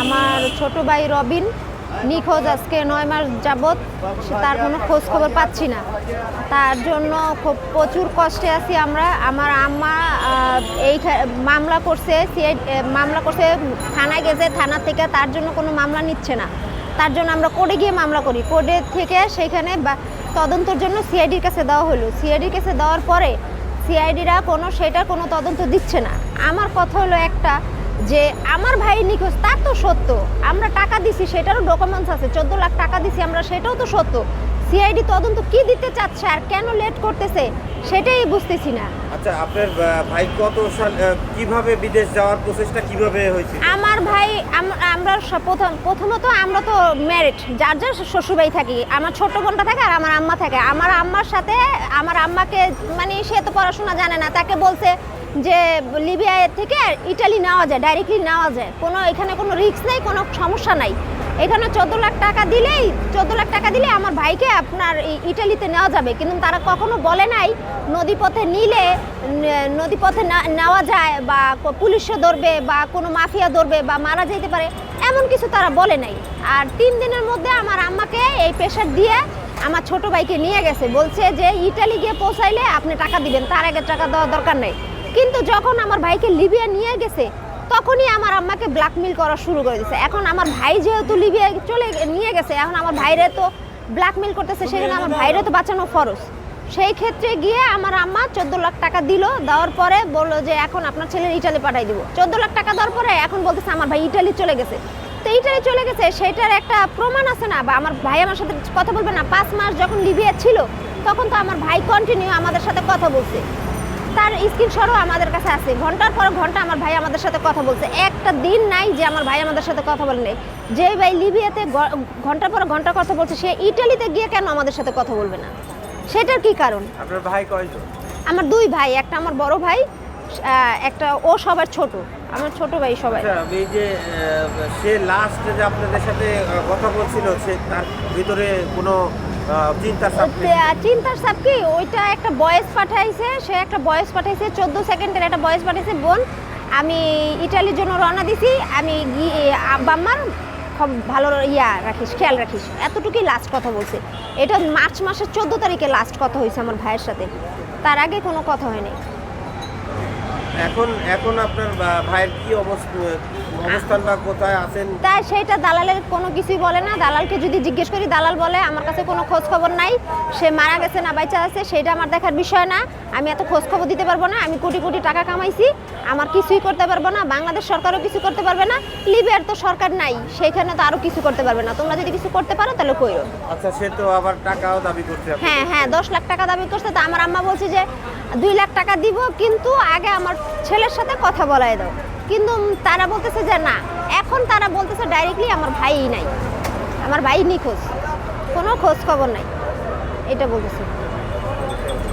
আমার ছোট ভাই রবিন নিখোঁজ আজকে নয় মাস যাবৎ। তার কোনো খোঁজ খবর পাচ্ছি না। তার জন্য খুব প্রচুর কষ্টে আছি আমরা। আমার আম্মা এই মামলা করছে মামলা করছে, থানায় গেছে, থানা থেকে তার জন্য কোনো মামলা নিচ্ছে না। তার জন্য আমরা কোর্টে গিয়ে মামলা করি। কোর্টে থেকে সেখানে বা- তদন্তের জন্য সিআইডির কাছে দেওয়া হলো। সিআইডির কাছে দেওয়ার পরে সিআইডিরা কোনো, সেটার কোনো তদন্ত দিচ্ছে না। আমার কথা হলো একটা যে আমার ভাই নিখোঁজ তা তো সত্য। আমরা টাকা দিছি সেটারও ডকুমেন্টস আছে। চোদ্দ লাখ টাকা দিছি আমরা সেটাও তো সত্য। সিআইডি তদন্ত কি দিতে চাচ্ছে আর কেন লেট করতেছে সেটাই বুঝতেছি না। আচ্ছা আপনার ভাই কত সাল কীভাবে বিদেশ যাওয়ার প্রসেসটা কীভাবে হয়েছে? আমার ভাই আমরা প্রথম প্রথমত আমরা তো ম্যারিড যার যার শ্বশুরবাড়ি থাকি। আমার ছোট বোনটা থাকে আর আমার আম্মা থাকে। আমার আম্মার সাথে আমার আম্মাকে মানে সে তো পড়াশোনা জানে না তাকে বলছে যে লিবিয়া থেকে ইটালি নেওয়া যায় ডাইরেক্টলি নেওয়া যায়। কোনো, এখানে কোনো রিস্ক নেই, কোনো সমস্যা নাই। এখানে চোদ্দ লাখ টাকা দিলেই, চোদ্দ লাখ টাকা দিলে আমার ভাইকে আপনার ইটালিতে নেওয়া যাবে। কিন্তু তারা কখনো বলে নাই, নদীপথে নিলে নদীপথে নেওয়া যায় বা পুলিশে ধরবে বা কোনো মাফিয়া ধরবে বা মারা যেতে পারে, এমন কিছু তারা বলে নাই। আর তিন দিনের মধ্যে আমার আম্মাকে এই প্রেশার দিয়ে আমার ছোট ভাইকে নিয়ে গেছে। বলছে যে, ইটালি গিয়ে পৌঁছাইলে আপনি টাকা দিবেন, তার আগে টাকা দেওয়ার দরকার নেই। কিন্তু যখন আমার ভাইকে লিবিয়া নিয়ে গেছে তখনই আমার আম্মাকে ব্ল্যাকমেল করা শুরু করে দিয়েছে এখন আমার ভাই যেহেতু লিবিয়া চলে নিয়ে গেছে এখন আমার ভাইরে তো ব্ল্যাকমেল করতেছে সেখানে আমার ভাইরে তো বাঁচানো ফরজ। সেই ক্ষেত্রে গিয়ে আমার আম্মা চোদ্দ লাখ টাকা দিল দেওয়ার পরে বলল যে এখন আপনার ছেলের ইটালি পাঠাই দিব। চোদ্দ লাখ টাকা দেওয়ার পরে এখন বলতেছে আমার ভাই ইটালি চলে গেছে। তো ইটালি চলে গেছে সেটার একটা প্রমাণ আছে না? বা আমার ভাই আমার সাথে কথা বলবে না? পাঁচ মাস যখন লিবিয়া ছিল তখন তো আমার ভাই কন্টিনিউ আমাদের সাথে কথা বলছে। তার স্ক্রিনশটও আমাদের কাছে আছে। ঘণ্টার পর ঘণ্টা আমার ভাই আমাদের সাথে কথা বলছে। একটা দিন নাই যে আমার ভাই আমাদের সাথে কথা বলে নেই। যে ভাই লিবিয়াতে ঘণ্টার পর ঘণ্টা কথা বলছে সে ইটালিতে গিয়ে কেন আমাদের সাথে কথা বলবে না? সেটার কি কারণ? আপনার ভাই কয়জন? আমার দুই ভাই একটা আমার বড় ভাই একটা ও সবার ছোট। আমার ছোট ভাই সবাই। আচ্ছা এই যে সে লাস্ট যে আপনাদের সাথে কথা বলছিল সে তার ভিতরে কোনো চিন্তার সাপ কি? ওইটা একটা বয়েস পাঠাইছে সে একটা বয়েস পাঠাইছে চোদ্দ সেকেন্ডের একটা বয়েস পাঠাইছে বোন। আমি ইটালির জন্য রওনা দিছি আমি গিয়ে আব্বাম্মার খুব ভালো ইয়া রাখিস খেয়াল রাখিস। এতটুকুই লাস্ট কথা বলছে। এটা মার্চ মাসের চোদ্দ তারিখে লাস্ট কথা হয়েছে আমার ভাইয়ের সাথে। তার আগে কোনো কথা হয়নি। এখন এখন আপনার ভাইয়ের কি অবস্থা? অবস্থান বা কোথায় আছেন তাই সেইটা দালালের কোনো কিছুই বলে না। দালালকে যদি জিজ্ঞেস করি দালাল বলে আমার কাছে কোনো খোঁজ খবর নাই। সে মারা গেছে না বাইচা আছে সেটা আমার দেখার বিষয় না। আমি এত খোঁজ খবর দিতে পারব না। আমি কোটি কোটি টাকা কামাইছি। আমার কিছুই করতে পারব না। বাংলাদেশ সরকারও কিছু করতে পারবে না। লিবিয়ার তো সরকার নাই। সেখানে তো আরও কিছু করতে পারবে না। তোমরা যদি কিছু করতে পারো তাহলে কইরো। আচ্ছা সে তো আবার টাকাও দাবি করছে হ্যাঁ হ্যাঁ দশ লাখ টাকা দাবি করছে। তো আমার আম্মা বলছে যে দুই লাখ টাকা দিব কিন্তু আগে আমার ছেলের সাথে কথা বলাই দাও। কিন্তু তারা বলতেছে যে না, এখন তারা বলতেছে ডাইরেক্টলি আমার ভাইই নাই। আমার ভাই নিখোঁজ। কোনো খোঁজ খবর নাই। এটা বলতেছে।